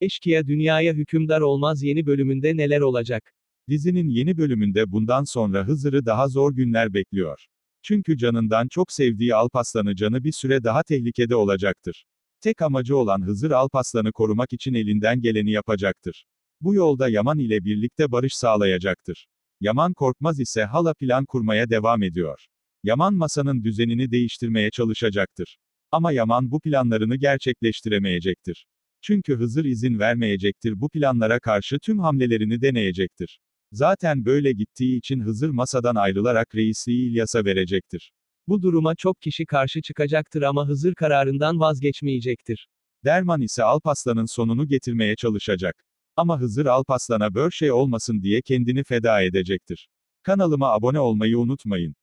Eşkıya dünyaya hükümdar olmaz yeni bölümünde neler olacak? Dizinin yeni bölümünde bundan sonra Hızır'ı daha zor günler bekliyor. Çünkü canından çok sevdiği Alpaslan'ı canı bir süre daha tehlikede olacaktır. Tek amacı olan Hızır Alpaslan'ı korumak için elinden geleni yapacaktır. Bu yolda Yaman ile birlikte barış sağlayacaktır. Yaman Korkmaz ise hala plan kurmaya devam ediyor. Yaman masanın düzenini değiştirmeye çalışacaktır. Ama Yaman bu planlarını gerçekleştiremeyecektir. Çünkü Hızır izin vermeyecektir bu planlara karşı tüm hamlelerini deneyecektir. Zaten böyle gittiği için Hızır masadan ayrılarak reisliği İlyas'a verecektir. Bu duruma çok kişi karşı çıkacaktır ama Hızır kararından vazgeçmeyecektir. Derman ise Alpaslan'ın sonunu getirmeye çalışacak. Ama Hızır Alpaslan'a bör şey olmasın diye kendini feda edecektir. Kanalıma abone olmayı unutmayın.